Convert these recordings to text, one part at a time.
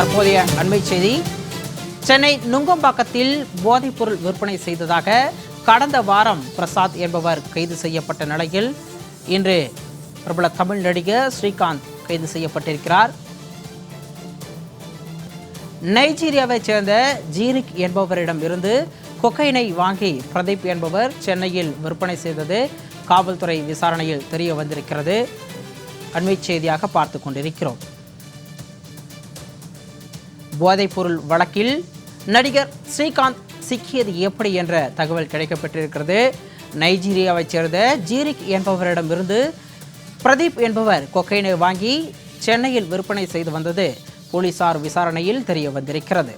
தற்போதைய அண்மை செய்தி. சென்னை நுங்கம்பாக்கத்தில் போதைப்பொருள் விற்பனை செய்ததாக கடந்த வாரம் பிரசாத் என்பவர் கைது செய்யப்பட்ட நிலையில் இன்று பிரபல தமிழ் நடிகர் ஸ்ரீகாந்த் கைது செய்யப்பட்டிருக்கிறார். நைஜீரியாவைச் சேர்ந்த ஜீரிக் என்பவரிடம் இருந்து கொக்கைனை வாங்கி பிரதீப் என்பவர் சென்னையில் விற்பனை செய்தது காவல்துறை விசாரணையில் தெரிய வந்திருக்கிறது. அண்மை செய்தியாக பார்த்து கொண்டிருக்கிறோம். போதைப்பொருள் வழக்கில் நடிகர் ஸ்ரீகாந்த் சிக்கியது எப்படி என்ற தகவல் கிடைக்கப்பட்டிருக்கிறது. நைஜீரியாவைச் சேர்ந்த ஜீரிக் என்பவரிடமிருந்து பிரதீப் என்பவர் கொக்கைனை வாங்கி சென்னையில் விற்பனை செய்து வந்தது போலீசார் விசாரணையில் தெரிய வந்திருக்கிறது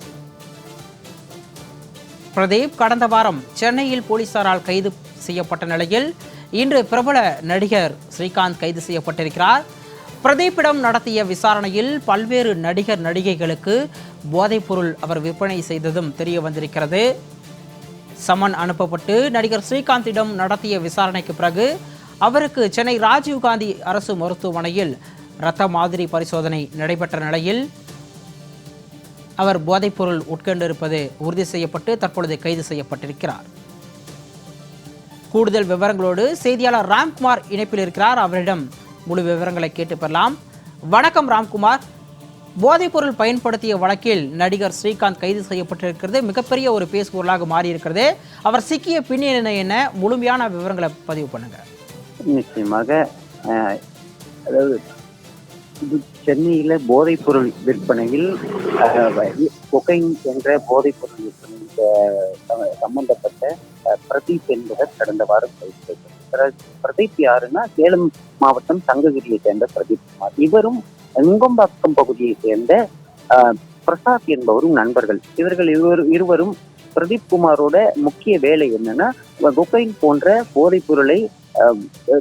பிரதீப் கடந்த வாரம் சென்னையில் போலீசாரால் கைது செய்யப்பட்ட நிலையில் இன்று பிரபல நடிகர் ஸ்ரீகாந்த் கைது செய்யப்பட்டிருக்கிறார். பிரதீப்பிடம் நடத்திய விசாரணையில் பல்வேறு நடிகர் நடிகைகளுக்கு போதைப்பொருள் அவர் விற்பனை செய்ததும் தெரிய வந்திருக்கிறது. சமன் அனுப்பப்பட்டு நடிகர் ஸ்ரீகாந்திடம் நடத்திய விசாரணைக்கு பிறகு அவருக்கு சென்னை ராஜீவ்காந்தி அரசு மருத்துவமனையில் இரத்த மாதிரி பரிசோதனை நடைபெற்ற நிலையில் அவர் போதைப்பொருள் உட்கொண்டிருப்பது உறுதி செய்யப்பட்டு தற்பொழுது கைது செய்யப்பட்டிருக்கிறார். கூடுதல் விவரங்களோடு செய்தியாளர் ராம்குமார் இணைப்பில் இருக்கிறார். அவரிடம் முழு விவரங்களை கேட்டு பெறலாம். வணக்கம் ராம்குமார். போதைப்பொருள் பயன்படுத்திய வழக்கில் நடிகர் ஸ்ரீகாந்த் கைது செய்யப்பட்டிருக்கிறது. மிகப்பெரிய ஒரு பேசுபொருளாக மாறியிருக்கிறது. அவர் சிக்கிய பின்னணி என்ன முழுமையான விவரங்களை பதிவு பண்ணுங்க. நிச்சயமாக அதாவது சென்னையில போதைப் பொருள் விற்பனையில் கொகைன் என்ற போதைப் பொருள் விற்பனையில் சம்பந்தப்பட்ட பிரதீப் என்பவர் கடந்த வாரம் கைது செய்யப்பட்டார் பிரதீப் யாருன்னா சேலம் மாவட்டம் தங்ககிரியை சேர்ந்த பிரதீப் குமார். இவரும் நுங்கம்பாக்கம் பகுதியை சேர்ந்த பிரசாத் என்பவரும் நண்பர்கள். இவர்கள் இருவர் இருவரும் பிரதீப் குமாரோட முக்கிய வேலை என்னன்னா கொக்கைன் போன்ற போதைப் பொருளை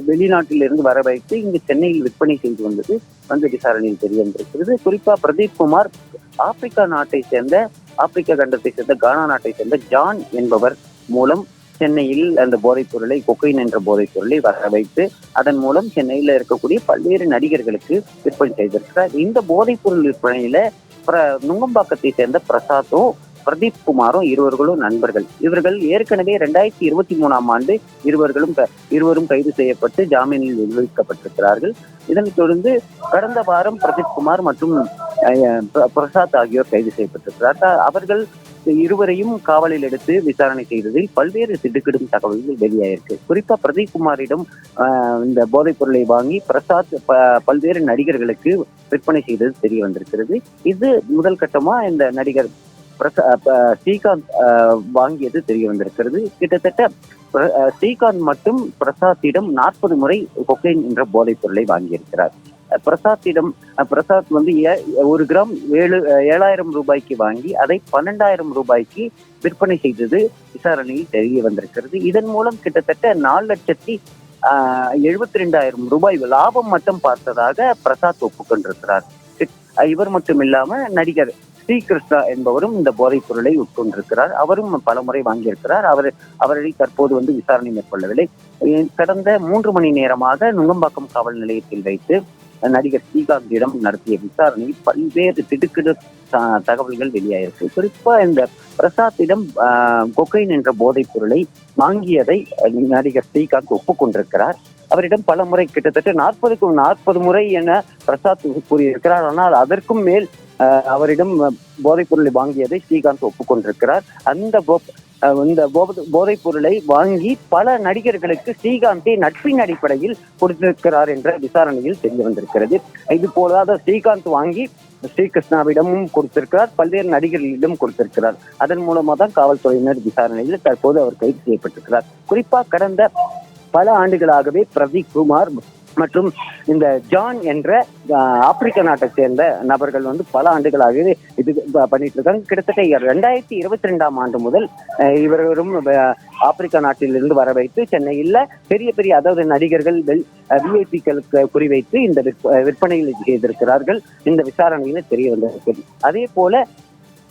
வெளிநாட்டிலிருந்து வர வைத்து இங்கு சென்னையில் விற்பனை செய்து வந்தது. வந்து விசாரணையில் தெரிய வந்திருக்கிறது குறிப்பா பிரதீப் குமார் ஆப்பிரிக்கா நாட்டை சேர்ந்த ஆப்பிரிக்கா கண்டத்தை சேர்ந்த கானா நாட்டை சேர்ந்த ஜான் என்பவர் மூலம் சென்னையில் அந்த போதைப் பொருளை கொக்கைன் என்ற போதைப் பொருளை வர வைத்து அதன் மூலம் சென்னையில இருக்கக்கூடிய பல்வேறு நடிகர்களுக்கு விற்பனை செய்திருக்கிறார். இந்த போதைப் பொருள் விற்பனையில பிர- நுங்கம்பாக்கத்தை சேர்ந்த பிரசாத்தும் பிரதீப் குமாரும் இருவர்களும் நண்பர்கள். இவர்கள் ஏற்கனவே ரெண்டாயிரத்தி இருபத்தி மூணாம் ஆண்டு இருவர்களும் இருவரும் கைது செய்யப்பட்டு ஜாமீனில் விடுவிக்கப்பட்டிருக்கிறார்கள். இதனைத் தொடர்ந்து கடந்த வாரம் பிரதீப் குமார் மற்றும் பிர- பிரசாத் ஆகியோர் கைது செய்யப்பட்டிருக்கிறார்கள் அவர்கள் இருவரையும் காவலில் எடுத்து விசாரணை செய்ததில் பல்வேறு திடுக்கிடும் தகவல்கள் வெளியாயிருக்கு. குறிப்பா பிரதீப் குமாரிடம் இந்த போதைப் பொருளை வாங்கி பிரசாத் ப- பல்வேறு நடிகர்களுக்கு விற்பனை செய்தது தெரிய வந்திருக்கிறது. இது முதல் கட்டமா? இந்த நடிகர் ஸ்ரீகாந்த் வாங்கியது தெரிய வந்திருக்கிறது. கிட்டத்தட்ட ஸ்ரீகாந்த் மட்டும் பிரசாத்திடம் நாற்பது முறை கொக்கைன் என்ற போதைப் பொருளை வாங்கியிருக்கிறார். பிரசாத்திடம் பிரசாத் வந்து ஏ- ஒரு கிராம் ஏழு ஏழாயிரம் ரூபாய்க்கு வாங்கி அதை பன்னெண்டாயிரம் ரூபாய்க்கு விற்பனை செய்தது விசாரணையில் தெரிய வந்திருக்கிறது. இதன் மூலம் கிட்டத்தட்ட நாலு லட்சத்தி எழுபத்தி ரெண்டாயிரம் ரூபாய் லாபம் மட்டும் பார்த்ததாக பிரசாத் ஒப்புக்கொண்டிருக்கிறார். இவர் மட்டும் இல்லாம நடிகர் ஸ்ரீ கிருஷ்ணா என்பவரும் இந்த போதைப் பொருளை உட்கொண்டிருக்கிறார். அவரும் பலமுறை வாங்கியிருக்கிறார். அவர் அவரை தற்போது வந்து விசாரணை மேற்கொள்ளவில்லை. கடந்த மூன்று மணி நேரமாக நுங்கம்பாக்கம் காவல் நிலையத்தில் வைத்து நடிகர் ஸ்ரீகாந்திடம் நடத்திய விசாரணையில் பல்வேறு திடுக்கிடு தகவல்கள் வெளியாயிருக்கு. குறிப்பா இந்த பிரசாத்திடம் கொக்கைன் என்ற போதைப் பொருளை வாங்கியதை நடிகர் ஸ்ரீகாந்த் ஒப்புக்கொண்டிருக்கிறார். அவரிடம் பல முறை கிட்டத்தட்ட நாற்பதுக்கும் நாற்பது முறை என பிரசாத் கூறியிருக்கிறார். ஆனால் அதற்கும் மேல் அவரிடம் போதைப் பொருளை வாங்கியதை ஸ்ரீகாந்த் ஒப்புக்கொண்டிருக்கிறார். அந்த இந்த போதைப் பொருளை வாங்கி பல நடிகர்களுக்கு ஸ்ரீகாந்தை நட்பின் அடிப்படையில் கொடுத்திருக்கிறார் என்ற விசாரணையில் தெரிய வந்திருக்கிறது. இது போலாத ஸ்ரீகாந்த் வாங்கி ஸ்ரீகிருஷ்ணாவிடமும் கொடுத்திருக்கிறார் பல்வேறு நடிகர்களிடம் கொடுத்திருக்கிறார். அதன் மூலமா தான் காவல்துறையினர் விசாரணையில் தற்போது அவர் கைது செய்யப்பட்டிருக்கிறார். குறிப்பா கடந்த பல ஆண்டுகளாகவே பிரதீப் குமார் மற்றும் இந்த ஜான் என்ற ஆப்பிரிக்க நாட்டை சேர்ந்த நபர்கள் வந்து பல ஆண்டுகளாகவே இது பண்ணிட்டு இருக்காங்க. கிட்டத்தட்ட ரெண்டாயிரத்தி இருபத்தி ரெண்டாம் ஆண்டு முதல் இவர்களும் ஆப்பிரிக்க ஆப்பிரிக்கா நாட்டிலிருந்து வர வைத்து சென்னையில் பெரிய பெரிய அதாவது நடிகர்கள் விஐபிக்களுக்கு குறிவைத்து இந்த விற்ப- விற்பனையில் செய்திருக்கிறார்கள். இந்த விசாரணையில தெரிய வந்திருக்கு அதே போல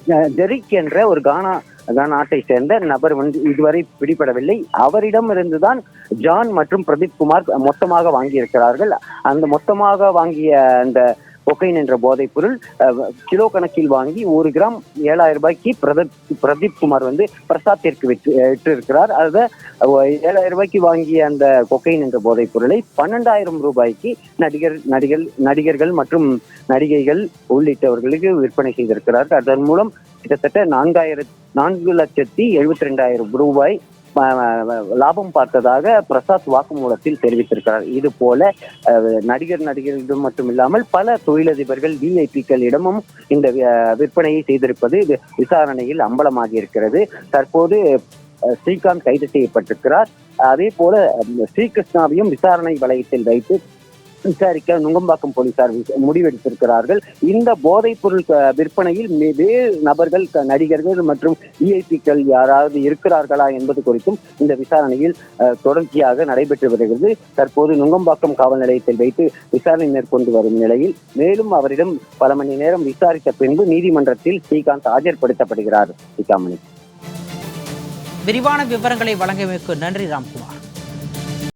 ஜெரிக் டெரிக் என்ற ஒரு கானா தான் நாட்டை சேர்ந்த நபர் வந்து இதுவரை பிடிபடவில்லை. அவரிடம் இருந்துதான் ஜான் மற்றும் பிரதீப் குமார் மொத்தமாக வாங்கியிருக்கிறார்கள். அந்த மொத்தமாக வாங்கிய அந்த கொக்கைன் என்ற போதைப் பொருள் கிலோ கணக்கில் வாங்கி ஒரு கிராம் ஏழாயிரம் ரூபாய்க்கு பிரதீப் பிரதீப் குமார் வந்து பிரசாத்திற்கு விற்று விற்றிருக்கிறார். அதை ஏழாயிரம் ரூபாய்க்கு வாங்கிய அந்த கொக்கைன் என்ற போதைப் பொருளை பன்னெண்டாயிரம் ரூபாய்க்கு நடிகர் நடிகர் நடிகர்கள் மற்றும் நடிகைகள் உள்ளிட்டவர்களுக்கு விற்பனை செய்திருக்கிறார்கள். அதன் மூலம் கிட்டத்தட்ட நான்காயிரத்தி நான்கு லட்சத்தி எழுபத்தி ரெண்டாயிரம் ரூபாய் லாபம் பார்த்ததாக பிரசாத் வாக்குமூலத்தில் தெரிவித்திருக்கிறார். இது போல நடிகர் நடிகர்களிடம் மட்டும் இல்லாமல் பல தொழிலதிபர்கள் விஐபிக்களிடமும் இந்த விற்பனையை செய்திருப்பது விசாரணையில் அம்பலமாகி இருக்கிறது. தற்போது ஸ்ரீகாந்த் கைது செய்யப்பட்டிருக்கிறார். அதே போல ஸ்ரீகிருஷ்ணாவையும் விசாரணை வளையத்தில் வைத்து விசாரிக்க நுங்கம்பாக்கம் போலீசார் முடிவெடுத்திருக்கிறார்கள். இந்த போதைப் பொருள் விற்பனையில் வேறு நபர்கள் நடிகர்கள் மற்றும் விஐபிக்கள் யாராவது இருக்கிறார்களா என்பது குறித்தும் இந்த விசாரணையில் தொடர்ச்சியாக நடைபெற்று வருகிறது. தற்போது நுங்கம்பாக்கம் காவல் நிலையத்தில் வைத்து விசாரணை மேற்கொண்டு வரும் நிலையில் மேலும் அவரிடம் பல மணி நேரம் விசாரித்த பின்பு நீதிமன்றத்தில் ஸ்ரீகாந்த் ஆஜர்படுத்தப்படுகிறார். ஸ்ரீகாமணி விரிவான விவரங்களை வழங்கியமைக்கு நன்றி ராம்குமார்.